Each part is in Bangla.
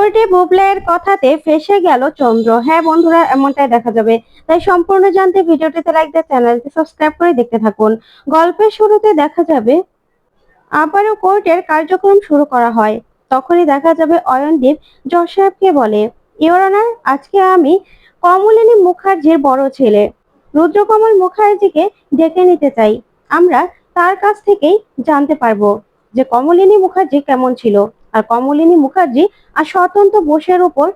কোর্টে বুবলের কথাতে ফেসে গেল চন্দ্র। হ্যাঁ বন্ধুরা, এমনটাই দেখা যাবে। তাই সম্পূর্ণ জানতে ভিডিওটিতে লাইক দিয়ে চ্যানেলটি সাবস্ক্রাইব করে দেখতে থাকুন। গল্পের শুরুতে দেখা যাবে, আবারও কোর্টের কার্যক্রম শুরু করা হয়। তখনই দেখা যাবে অয়নদীপ জজ বলে ইওর আজকে আমি কমলিনী মুখার্জির বড় ছেলে। রুদ্রকমল মুখার্জিকে ডেকে নিতে চাই। আমরা তার কাছ থেকেই জানতে পারব যে কমলিনী মুখার্জি কেমন ছিল। আর কমলিনী মুখার্জি আর স্বতন্ত্র বোসের উপর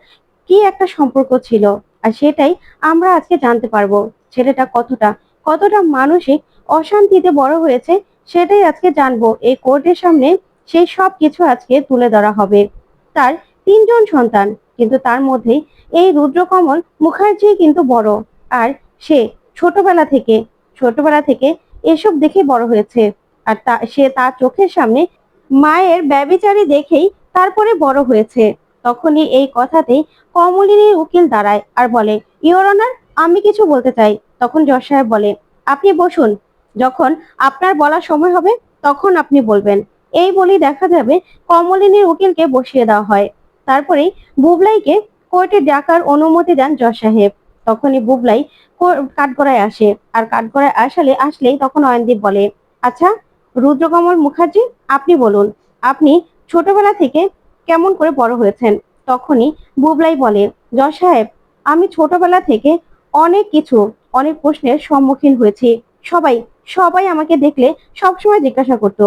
কি একটা সম্পর্ক ছিল? আর সেটাই আমরা আজকে জানতে পারব। ছেলেটা কতটা কতটা মানসিক অশান্তিতে বড় হয়েছে সেটাই আজকে জানব। এই কোর্টের সামনে সেই সব কিছু আজকে তুলে ধরা হবে। তার তিনজন সন্তান, কিন্তু তার মধ্যেই এই রুদ্রকমল মুখার্জি কিন্তু বড়। আর সে ছোটবেলা থেকে ছোটবেলা থেকে এসব দেখে বড় হয়েছে। আর তা, সে তার চোখের সামনে মায়ের ব্যবিচারী দেখেই তারপরে বড় হয়েছে। তখনই এই কথাতেই কমলিনীর উকিল দাঁড়ায় আর বলে ইওর অনার আমি কিছু বলতে চাই। তখন জজ সাহেব বলে, আপনি বসুন। যখন আপনার বলার সময় হবে, তখন আপনি বলবেন। এই বলেই দেখা যাবে কমলিনীর উকিলকে বসিয়ে দেওয়া হয়। তারপরেই বুবলাইকে কোর্টে ডাকার অনুমতি দেন জজ সাহেব। তখনই বুবলাই কাঠগড়ায় আসে। আর কাঠগড়ায় আসলে, আসলেই তখন অয়নদীপ বলে আচ্ছা রুদ্রকমল মুখার্জি, আপনি বলুন, আপনি ছোটবেলা থেকে কেমন করে বড় হয়েছেন? তখনই বুবলাই বলে, জজ সাহেব, আমি ছোটবেলা থেকে অনেক কিছু, অনেক প্রশ্নের সম্মুখীন হয়েছি। সবাই সবাই আমাকে দেখলে সবসময় জিজ্ঞাসা করতো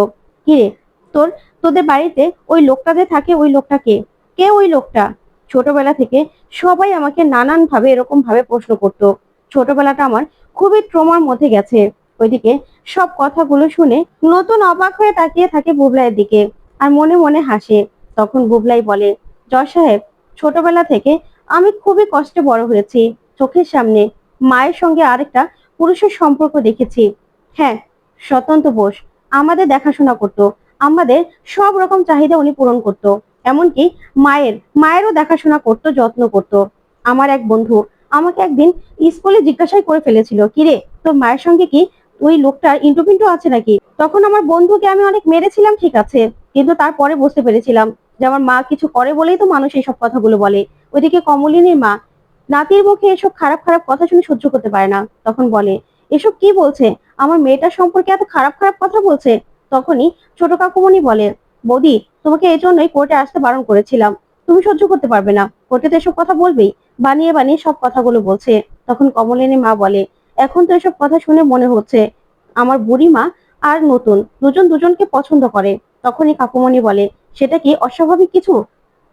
কিরে তোর, তোদের বাড়িতে ওই লোকটা যে থাকে, ওই লোকটা কে? কে ওই লোকটা? ছোটবেলা থেকে সবাই আমাকে নানান ভাবে এরকম ভাবে প্রশ্ন করতো। ছোটবেলাটা আমার খুবই ট্রমার মধ্যে গেছে। ওইদিকে সব কথাগুলো শুনে নতুন অবাক হয়ে তাকিয়ে থাকে বুবলাইয়ের দিকে আর মনে মনে হাসে। তখন বুবলাই বলে, জজ সাহেব, ছোটবেলা থেকে আমি খুবই কষ্টে বড় হয়েছি। চোখের সামনে মায়ের সঙ্গে আরেকটা পুরুষের সম্পর্ক দেখেছি। হ্যাঁ স্বতন্ত্র বোস, আমাদের দেখাশোনা করত। আমাদের সব রকম চাহিদা উনি পূরণ করত। এমনকি মায়ের, মায়েরও দেখাশোনা করত, যত্ন করত। আমার এক বন্ধু আমাকে একদিন স্কুলে জিজ্ঞাসাই করে ফেলেছিল, কিরে, তোর মায়ের সঙ্গে কি ওই লোকটার ইন্টু আছে নাকি? তখন আমার বন্ধুকে আমি অনেক মেরেছিলাম, ঠিক আছে। কিন্তু তারপরে বুঝতে পেরেছিলাম যে আমার মা কিছু করে বলেই তো মানুষ এইসব কথাগুলো বলে। ওইদিকে কমলিনীর মা, নাতির মুখে এসব খারাপ খারাপ কথা শুনে সহ্য করতে পারে না। তখন বলে, এসব কি বলছে? আমার মেয়েটার সম্পর্কে এত খারাপ খারাপ কথা বলছে? তখনই ছোট কাকুমণি বলে, বৌদি, তোমাকে এই জন্যই কোর্টে আসতে বারণ করেছিলাম। তুমি সহ্য করতে পারবে না। কোর্টে তো এসব কথা বলবেই। বানিয়ে বানিয়ে সব কথাগুলো বলছে। তখন কমলিনী মা বলে এখন তো এসব কথা শুনে মনে হচ্ছে আমার বুড়িমা আর নতুন দুজন দুজনকে পছন্দ করে। তখনই কাকুমণি বলে, সেটা কি অস্বাভাবিক কিছু?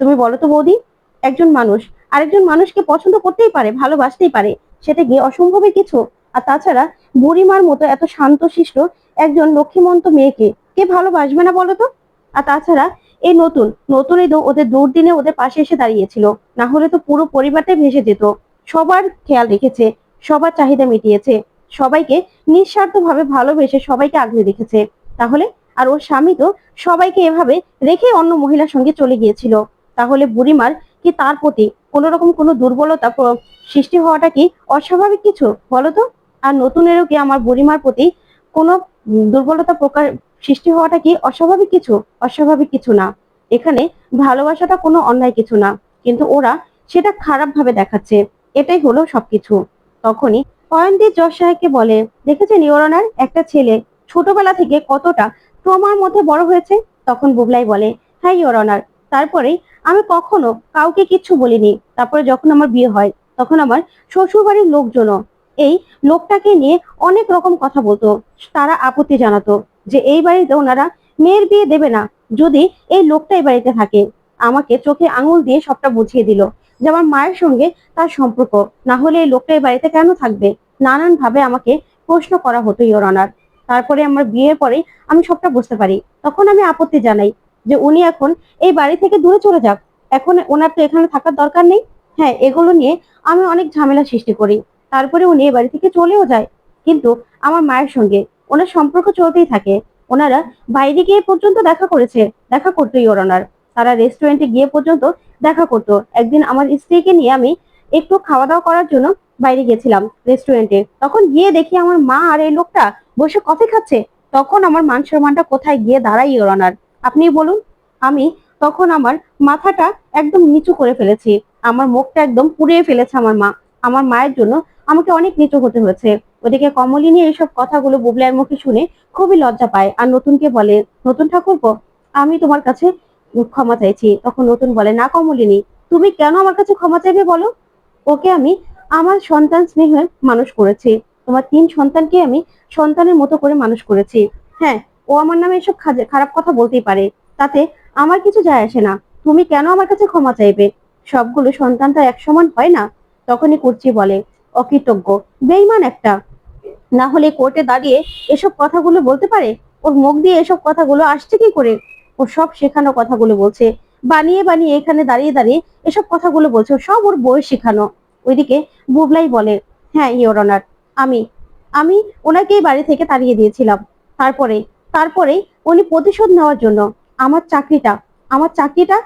তুমি বলো তো বৌদি, একজন মানুষ আরেকজন মানুষকে পছন্দ করতেই পারে, ভালোবাসতেই পারে, সেটা কি অসম্ভবের কিছু? আর তাছাড়া বুড়িমার মতো এত শান্তশিষ্ট একজন লক্ষ্মীমন্ত মেয়েকে কে ভালোবাসবে না বলো তো? আর তাছাড়া এই নতুন, নতুনই তো ওদের দুর্দিনে ওদের পাশে এসে দাঁড়িয়েছিল, না হলে তো পুরো পরিবারটাই ভেসে যেত। সবার খেয়াল রেখেছে সবার চাহিদা মিটিয়েছে, সবাইকে নিঃস্বার্থভাবে ভালোবেসে সবাইকে আগলে রেখেছে। তাহলে আর ওর স্বামী তো সবাইকে এভাবে রেখে অন্য মহিলার সঙ্গে চলে গিয়েছিল। তাহলে বুড়িমার কি তার প্রতি কোনো রকম কোনো দুর্বলতা সৃষ্টি হওয়াটা কি অস্বাভাবিক কিছু? বলো তো। আর নতুনেরও কি আমার বুড়িমার প্রতি কোনো দুর্বলতা প্রকার সৃষ্টি হওয়াটা কি অস্বাভাবিক কিছু? অস্বাভাবিক কিছু না। এখানে ভালোবাসাটা কোনো অন্যায় কিছু না। কিন্তু ওরা সেটা খারাপ ভাবে দেখাচ্ছে। এটাই হলো সবকিছু। তখনই অয়নদীপ জজ সাহেবকে বলে, দেখেছেন ইওরনার একটা ছেলে ছোটবেলা থেকে কতটা ট্রমার মধ্যে বড় হয়েছে? তখন বুবলাই বলে হ্যাঁ ইওরনার তারপরেই আমি কখনো কাউকে কিচ্ছু বলিনি। তারপরে যখন আমার বিয়ে হয়, তখন আমার শ্বশুর বাড়ির লোকজনও এই লোকটাকে নিয়ে অনেক রকম কথা বলতো। তারা আপত্তি জানাতো যে, এই বাড়িতে ওনারা মেয়ের বিয়ে দেবে না। যদি এই লোকটা এই বাড়িতে থাকে আমাকে চোখে আঙুল দিয়ে সবটা বুঝিয়ে দিল যে আমার মায়ের সঙ্গে তার সম্পর্ক। না হলে এই লোকটা এই বাড়িতে কেন থাকবে? নানান ভাবে আমাকে প্রশ্ন করা হতো ইওর অনার তারপরে আমার বিয়ের পরে আমি সবটা বুঝতে পারি। তখন আমি আপত্তি জানাই যে উনি এখন এই বাড়ি থেকে দূরে চলে যাক। এখন ওনার তো এখানে থাকার দরকার নেই। হ্যাঁ এগুলো নিয়ে আমি অনেক ঝামেলা সৃষ্টি করি। তারপরে উনি এ বাড়ি থেকে চলেও যায়। কিন্তু আমার মায়ের সঙ্গে ওনার সম্পর্ক চলতেই থাকে। ওনারা বাইরে গিয়ে পর্যন্ত দেখা করেছে। দেখা করতো ইওর অনার তারা রেস্টুরেন্টে গিয়ে পর্যন্ত দেখা করতো। একদিন আমার স্ত্রীকে নিয়ে আমি একটু খাওয়া দাওয়া করার জন্য বাইরে গেছিলাম রেস্টুরেন্টে তখন গিয়ে দেখি আমার মা আর এই লোকটা বসে কফি খাচ্ছে। তখন আমার মান সম্মানটা কোথায় গিয়ে দাঁড়াই অনার আপনি বলুন। আমি তখন আমার মাথাটা একদম নিচু করে ফেলেছি। আমার মুখটা একদম পুড়িয়ে ফেলেছে আমার মা। আমার মায়ের জন্য আমাকে অনেক নিচু হতে হয়েছে। ওদিকে কমলিনী এইসব কথাগুলো বুবলাইয়ের মুখে শুনে খুবই লজ্জা পায়। আর নতুনকে বলে, নতুন ঠাকুরপো, আমি তোমার কাছে ক্ষমা চাইছি। তখন নতুন বলে, না কমলিনী, তুমি কেন আমার কাছে ক্ষমা চাইবে বলো? ওকে আমি আমার সন্তান স্নেহে মানুষ করেছি। তোমার তিন সন্তানকে আমি সন্তানের মতো করে মানুষ করেছি। হ্যাঁ ও আমার নামে এসব খারাপ কথা বলতেই পারে। তাতে আমার কিছু যায় আসে না। তুমি কেন আমার কাছে ক্ষমা চাইবে? সবগুলো সন্তান তো এক সমান হয় না। তখনই কুর্চি বলে, অকৃতজ্ঞ বেইমান একটা। না হলে কোর্টে দাঁড়িয়ে এসব কথাগুলো বলতে পারে? ওর মুখ দিয়ে এসব কথাগুলো আসছে কি করে? ও সব শেখানো কথাগুলো বলছে, বানিয়ে বানিয়ে এখানে দাঁড়িয়ে দাঁড়িয়ে এসব কথাগুলো বলছে সব ওর বই শেখানো। ওইদিকে বুবলাই বলে হ্যাঁ ইওর অনার আমি আমি ওনাকেই বাড়ি থেকে তাড়িয়ে দিয়েছিলাম। তারপরে তারপরে উনি প্রতিশোধ নেওয়ার জন্য আমার চাকরিটা আমার চাকরিটা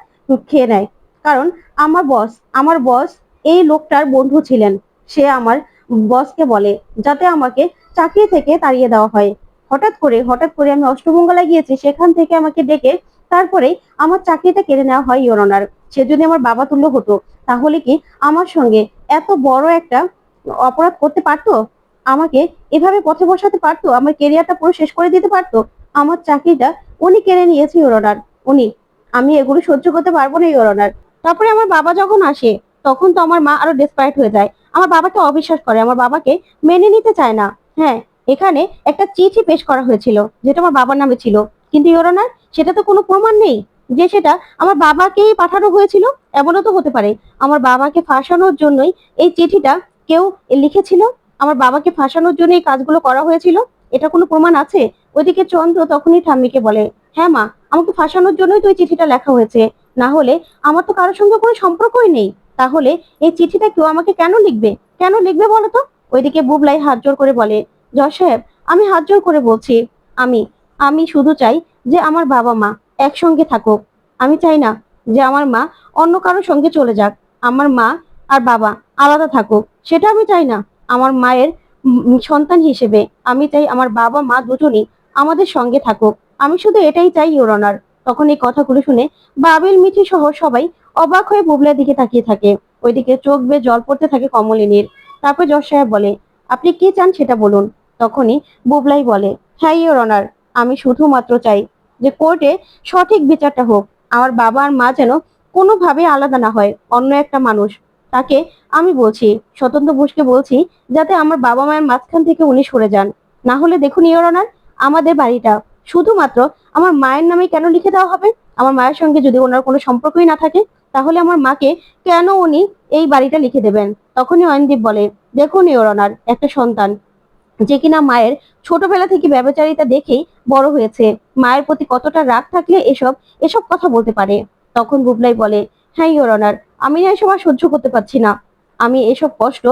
খেয়ে নেয়। কারণ আমার বস আমার বস এই লোকটার বন্ধু ছিলেন। সে আমার বসকে বলে, যাতে আমাকে চাকরি থেকে তাড়িয়ে দেওয়া হয়। হঠাৎ করে হঠাৎ করে আমি অষ্টমঙ্গলায় গিয়েছি, সেখান থেকে আমাকে ডেকে তারপরে আমার চাকরিটা কেড়ে নেওয়া হয় ইওরনার সে যদি আমার বাবা তুল্য হতো, তাহলে কি আমার সঙ্গে এত বড় একটা অপরাধ করতে পারতো? আমাকে এভাবে পথে বসাতে পারতো? আমার কেরিয়ারটা পুরো শেষ করে দিতে পারতো? আমার চাকরিটা উনি কেড়ে নিয়েছে ইওরনার উনি, আমি এগুলো সহ্য করতে পারব না ইওরনার তারপরে আমার বাবা যখন আসে, তখন তো আমার মা আরও ডেসপারেট হয়ে যায়। আমার বাবাকে অবিশ্বাস করে, আমার বাবাকে মেনে নিতে চায় না। হ্যাঁ এখানে একটা চিঠি পেশ করা হয়েছিল, যেটা আমার বাবার নামে ছিল। কিন্তু ইওরনার সেটা তো কোনো প্রমাণ নেই যে সেটা আমার বাবাকেই পাঠানো হয়েছিল। এমনও তো হতে পারে, আমার বাবাকে ফাঁসানোর জন্যই এই চিঠিটা কেউ লিখেছিল। আমার বাবাকে ফাঁসানোর জন্য এই কাজগুলো করা হয়েছিল। এটা কোনো প্রমাণ আছে? ওইদিকে চন্দ্র তখনই ঠাম্মিকে বলে হ্যাঁ মা, আমাকে ফাঁসানোর জন্যই তো এই চিঠিটা লেখা হয়েছে। না হলে আমার তো কারোর সঙ্গে কোনো সম্পর্কই নেই। তাহলে এই চিঠিটা কেউ আমাকে কেন লিখবে? কেন লিখবে বলো তো? ওইদিকে বুবলাই হাত জোর করে বলে জয় সাহেব, আমি হাত জোর করে বলছি, আমি আমি শুধু চাই যে আমার বাবা মা একসঙ্গে থাকুক। আমি চাই না যে আমার মা অন্য কারোর সঙ্গে চলে যাক। আমার মা আর বাবা আলাদা থাকুক। সেটা আমি চাই না। আমার মায়ের সন্তান হিসেবে আমি চাই আমার বাবা মা দুজনই আমাদের সঙ্গে থাকুক। আমি শুধু এটাই চাই ইউরনার তখন এই কথাগুলো শুনে বাবিল, মিঠি সহ সবাই অবাক হয়ে বুবলার দিকে তাকিয়ে থাকে। ওইদিকে চোখ বেয়ে জল পড়তে থাকে কমলিনীর। তারপর জজ সাহেব বলে, আপনি কি চান সেটা বলুন। তখনই বুবলাই বলে হ্যাঁ ইওর অনার, আমি শুধুমাত্র চাই যে কোর্টে সঠিক বিচারটা হোক। আমার বাবা আর মা যেন কোনোভাবে আলাদা না হয়, অন্য একটা মানুষ। তাকে আমি বলছি, স্বতন্ত্র বোসকে বলছি, যাতে আমার বাবা মায়ের মাঝখান থেকে উনি সরে যান। না হলে দেখুন, ইওর অনার, আমাদের বাড়িটা শুধুমাত্র আমার মায়ের নামে কেন লিখে দেওয়া হবে? আমার মায়ের সঙ্গে যদি ওনার কোনো সম্পর্কই না থাকে, তাহলে আমার মাকে কেন উনি এই বাড়িটা লিখে দেবেন? তখনই অয়নদীপ বলে, দেখুন, ইওর অনার, একটা সন্তান যে কিনা মায়ের ছোটবেলা থেকে ব্যবচারিতা দেখেই বড় হয়েছে। মায়ের প্রতি কতটা রাগ থাকলে এসব এসব কথা বলতে পারে। তখন বুবলাই বলে হ্যাঁ ইওর অনার, আমি না এসব আর সহ্য করতে পারছি না। আমি এসব কষ্ট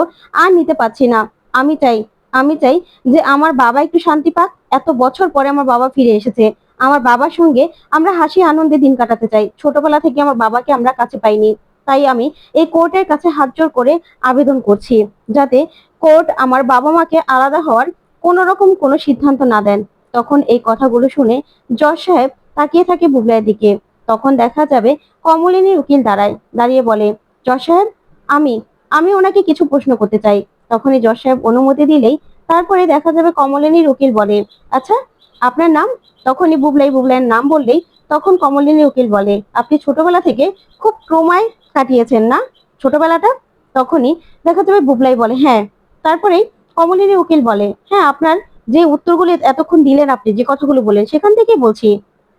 আর নিতে পারছি না। আমি চাই আমি চাই যে আমার বাবা একটু শান্তি পাক। এত বছর পরে আমার বাবা ফিরে এসেছে। আমার বাবার সঙ্গে আমরা হাসি আনন্দে দিন কাটাতে চাই। ছোটবেলা থেকে আমার বাবাকে আমরা কাছে পাইনি। তাই আমি এই কোর্টের কাছে হাত জোর করে আবেদন করছি, যাতে কোর্ট আমার বাবা মাকে আলাদা হওয়ার কোনো রকম কোনো সিদ্ধান্ত না দেন। তখন এই কথাগুলো শুনে জজ সাহেব তাকিয়ে থাকে বুবলাইয়ের দিকে। তখন দেখা যাবে কমলিনীর উকিল দাঁড়ায়, দাঁড়িয়ে বলে, জজ সাহেব, আমি আমি ওনাকে কিছু প্রশ্ন করতে চাই। তখনই জজ সাহেব অনুমতি দিলেই তারপরে দেখা যাবে কমলিনীর উকিল বলে আচ্ছা আপনার নাম? তখনই বুবলাই বুবলাইয়ের নাম বললেই তখন কমলিনীর উকিল বলে, আপনি ছোটবেলা থেকে খুব ট্রমায় কাটিয়েছেন না? ছোটবেলাটা তখনই। দেখা যাবে বুবলাই বলে হ্যাঁ। তারপরেই কমলিনী উকিল বলে হ্যাঁ আপনার যে উত্তরগুলো এতক্ষণ দিলেন আপনি, যে কথাগুলো বলেন সেখান থেকেই বলছি।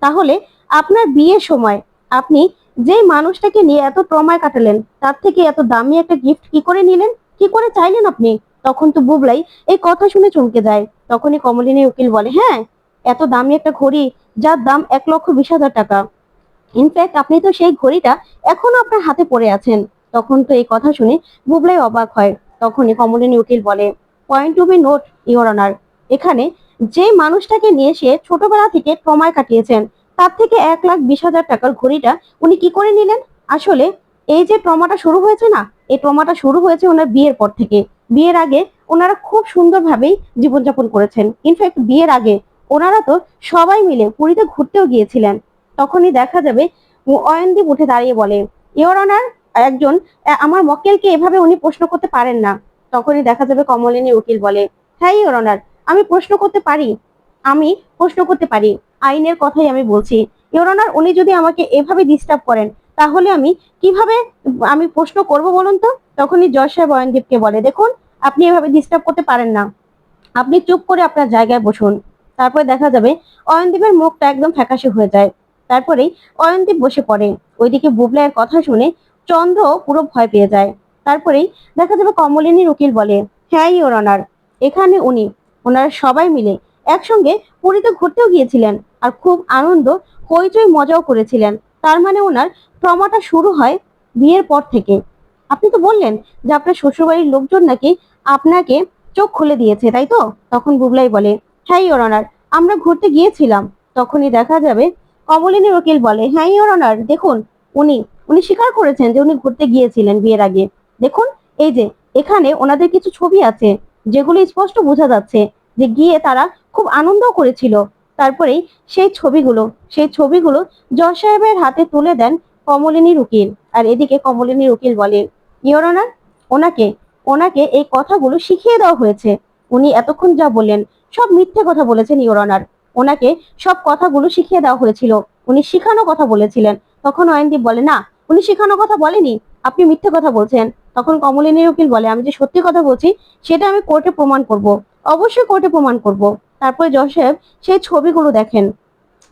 তাহলে আপনার বিয়ের সময় আপনি যে মানুষটাকে নিয়ে এত ট্রমায় কাটালেন, তার থেকে এত দামি একটা গিফট কি করে নিলেন? কি করে চাইলেন আপনি? তখন তো বুবলাই এই কথা শুনে চমকে যায়। তখনই কমলিনী উকিল বলে হ্যাঁ এত দামি একটা ঘড়ি, যার দাম এক লক্ষ বিশ হাজার টাকা। ইনফ্যাক্ট আপনি তো সেই ঘড়িটা এখনও আপনার হাতে পড়ে আছেন। তখন তো এই কথা শুনে বুবলাই অবাক হয়। তখনই কমলিনী উকিল বলে point to be note your honour এখানে যে মানুষটাকে নিয়ে সে ছোটবেলা থেকে ট্রমায় কাটিয়েছেন, তার থেকে এক লাখ বিশ হাজার টাকার ঘড়িটা উনি কি করে নিলেন? আসলে এই যে ট্রমাটা শুরু হয়েছে না, এই ট্রমাটা শুরু হয়েছে ওনার বিয়ের পর থেকে। বিয়ের আগে ওনারা খুব সুন্দরভাবেই জীবনযাপন করেছেন। ইনফ্যাক্ট বিয়ের আগে ওনারা তো সবাই মিলে পুরীতে ঘুরতেও গিয়েছিলেন। তখনই দেখা যাবে অয়নদীপ উঠে দাঁড়িয়ে বলে ইওর অনার একজন আমার মক্কেলকে এভাবে উনি প্রশ্ন করতে পারেন না। তখনই দেখা যাবে কমলিনী উকিল বলে হ্যাঁ ইওর অনার আমি প্রশ্ন করতে পারি। আমি প্রশ্ন করতে পারি। আইনের কথাই আমি বলছি। ইওর অনার উনি যদি আমাকে এভাবে ডিস্টার্ব করেন, তাহলে আমি কীভাবে, আমি প্রশ্ন করব বলুন তো? তখনই জয় সাহেব অয়নদীপকে বলে, দেখুন, আপনি এভাবে ডিস্টার্ব করতে পারেন না। আপনি চুপ করে আপনার জায়গায় বসুন। তারপরে দেখা যাবে অয়নদীপের মুখটা একদম ফ্যাকাশে হয়ে যায়। তারপরেই অয়নদীপ বসে পড়ে। ওইদিকে বুবলাইয়ের কথা শুনে চন্দ্র পুরো ভয় পেয়ে যায়। তারপরেই দেখা যাবে কমলিনীর উকিল বলে হ্যাঁ ইওর অনার, এখানে উনি। ওনারা সবাই মিলে একসঙ্গে পুরীতে ঘুরতেও গিয়েছিলেন আর খুব আনন্দ, হইচই, মজাও করেছিলেন। তার মানে ওনার ট্রমাটা শুরু হয় বিয়ের পর থেকে। আপনি তো বললেন যে আপনার শ্বশুরবাড়ির লোকজন নাকি আপনাকে চোখ খুলে দিয়েছে, তাই তো? তখন বুবলাই বলে হ্যাঁ ইওর অনার, আমরা ঘুরতে গিয়েছিলাম। তখনই দেখা যাবে কমলিনীর উকিল বলে হ্যাঁ ইওর অনার দেখুন, উনি উনি স্বীকার করেছেন যে উনি ঘুরতে গিয়েছিলেন বিয়ের আগে। দেখুন, এই যে, এখানে ওনাদের কিছু ছবি আছে, যেগুলো স্পষ্ট বোঝা যাচ্ছে যে গিয়ে তারা খুব আনন্দও করেছিল। তারপরেই সেই ছবিগুলো সেই ছবিগুলো জজ সাহেবের হাতে তুলে দেন কমলিনীর উকিল। আর এদিকে কমলিনীর উকিল বলে ইওর অনার ওনাকে ওনাকে এই কথাগুলো শিখিয়ে দেওয়া হয়েছে। উনি এতক্ষণ যা বললেন, সব মিথ্যে কথা বলেছেন ইওর অনার ওনাকে সব কথাগুলো শিখিয়ে দেওয়া হয়েছিল। উনি শিখানো কথা বলেছিলেন। তখন অয়নদীপ বলে, না, উনি শিখানো কথা বলেনি। আপনি মিথ্যে কথা বলছেন। তখন কমলিনীর উকিল বলে, আমি যে সত্যি কথা বলছি, সেটা আমি কোর্টে প্রমাণ করব। অবশ্যই কোর্টে প্রমাণ করব। তারপরে জজ সেই ছবিগুলো দেখেন।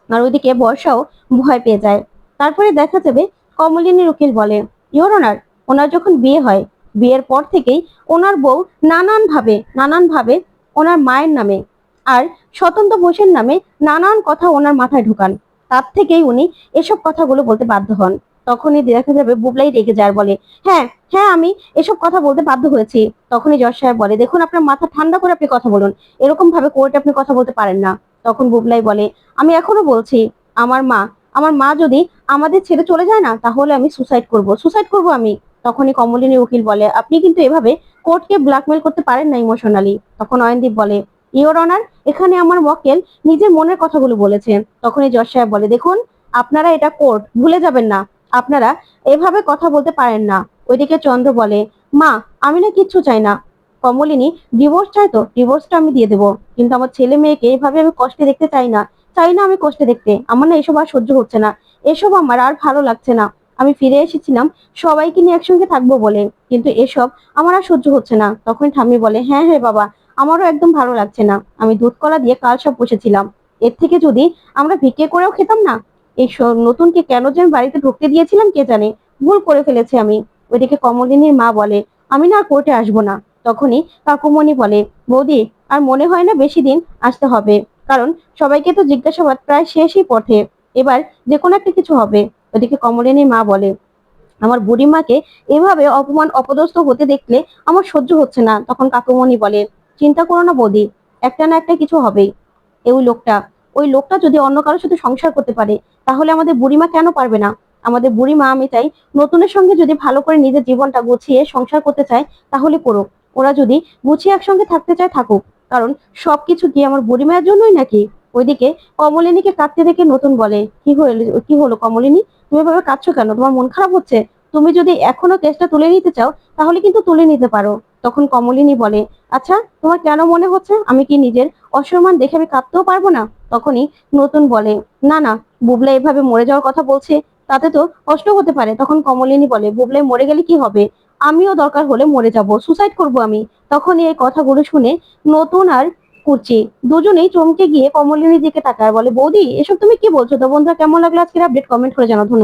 আর ওইদিকে বর্ষাও ভয় পেয়ে যায়। তারপরে দেখা যাবে কমলিনীর উকিল বলে ইওর অনার ওনার যখন বিয়ে হয়, বিয়ের পর থেকেই ওনার বউ নানান ভাবে নানান ভাবে ওনার মায়ের নামে আর স্বতন্ত্র বোসের নামে নানান কথা ওনার মাথায় ঢুকান। তার থেকেই উনি এসব কথাগুলো বলতে বাধ্য হন। তখনই দেখা যাবে বুবলাই রেগে যায় বলে হ্যাঁ হ্যাঁ আমি এসব কথা বলতে বাধ্য হয়েছি। তখনই জজ সাহেব বলে, দেখুন, আপনার মাথা ঠান্ডা করে আপনি কথা বলুন। এরকম ভাবে কোর্টে আপনি কথা বলতে পারেন না। তখন বুবলাই বলে, আমি এখনও বলছি, আমার মা আমার মা যদি আমাদের ছেড়ে চলে যায় না, তাহলে আমি সুসাইড করব। সুসাইড করব আমি? তখনই কমলিনী উকিল বলে, আপনি কিন্তু এভাবে কোর্টকে ব্ল্যাকমেল করতে পারেন না ইমোশনালি। তখন অয়নদীপ বলে, ইওর অনার এখানে আমার মক্কেল নিজের মনের কথাগুলো বলেছেন। তখনই জজ সাহেব বলে, দেখুন, আপনারা এটা কোর্ট, ভুলে যাবেন না। আপনারা এভাবে কথা বলতে পারেন না। ওইদিকে চন্দ্র বলে, মা, আমি না কিচ্ছু চাই না। কমলিনী ডিভোর্স চাই তো ডিভোর্সটা আমি দিয়ে দেবো। কিন্তু আমার ছেলে মেয়েকে এভাবে আমি কষ্টে দেখতে চাই না। চাই না আমি কষ্টে দেখতে। আমার না এসব আর সহ্য হচ্ছে না। এসব আমার আর ভালো লাগছে না। আমি ফিরে এসেছিলাম, সবাইকে নিয়ে একসঙ্গে থাকব বলে। কিন্তু এসব আমার আর সহ্য হচ্ছে না। তখন ঠাম্মি বলে হ্যাঁ হ্যাঁ বাবা। আমারও একদম ভালো লাগছে না। আমি দুধ কলা দিয়ে কাল সব বসেছিলাম। এর থেকে যদি আমরা ভিকে করেও খেতাম না? এই নতুনকে কেন যে বাড়িতে ঢুকতে দিয়েছিলাম কে জানে? ভুল করে ফেলেছি আমি। ওইদিকে কমলিনীর মা বলে, আমি না কোর্টে আসব না। তখনই কাকুমণি বলে, বৌদি, আর মনে হয় না বেশি দিন আসতে হবে। কারণ সবাইকে তো জিজ্ঞাসাবাদ প্রায় শেষই পথে। এবার যে কোনো একটা কিছু হবে। ওদিকে কমলিনীর মা বলে, আমার বুড়ি মাকে এভাবে অপমান, অপদস্থ হতে দেখলে আমার সহ্য হচ্ছে না। তখন কাকুমণি বলে চিন্তা করো না বৌদি, একটা না একটা কিছু হবেই। এই লোকটা, ওই লোকটা যদি অন্য কারোর সাথে সংসার করতে পারে, তাহলে আমাদের বুড়িমা কেন পারবে না? আমাদের বুড়িমা, আমি চাই নতুনের সঙ্গে যদি ভালো করে নিজের জীবনটা গুছিয়ে সংসার করতে চায়, তাহলে করুক। ওরা যদি গুছিয়ে একসঙ্গে থাকতে চায়, থাকুক। কারণ সবকিছু কি আমার বুড়িমায়ের জন্যই নাকি? ওইদিকে কমলিনীকে কাঁদতে দেখে নতুন বলে, কি হলো কি হলো কমলিনী? তুমি এভাবে কাঁদছো কেন? তোমার মন খারাপ হচ্ছে? তুমি যদি এখনও কেসটা তুলে নিতে চাও, তাহলে কিন্তু তুলে নিতে পারো। তখন কমলিনী বলে আচ্ছা তোমার কেন মনে হচ্ছে? আমি কি নিজের অসম্মান দেখে আমি কাঁদতেও পারব না? তখনই নতুন বলে, না না, বুবলা এভাবে মরে যাওয়ার কথা বলছে, তাতে তো কষ্ট হতে পারে। তখন কমলিনী বলে বুবলাই মরে গেলে কি হবে? আমিও দরকার হলে মরে যাব সুসাইড করব আমি। তখনই এই কথাগুলো শুনে নতুন আর কুচি দুজনেই চমকে গিয়ে কমলিনীর দিকে তাকায়, বলে, বৌদি, এসব তুমি কি বলছো? তো বন্ধুরা, কেমন লাগল আজকের আপডেট কমেন্ট করে জানাও, ধন্যবাদ।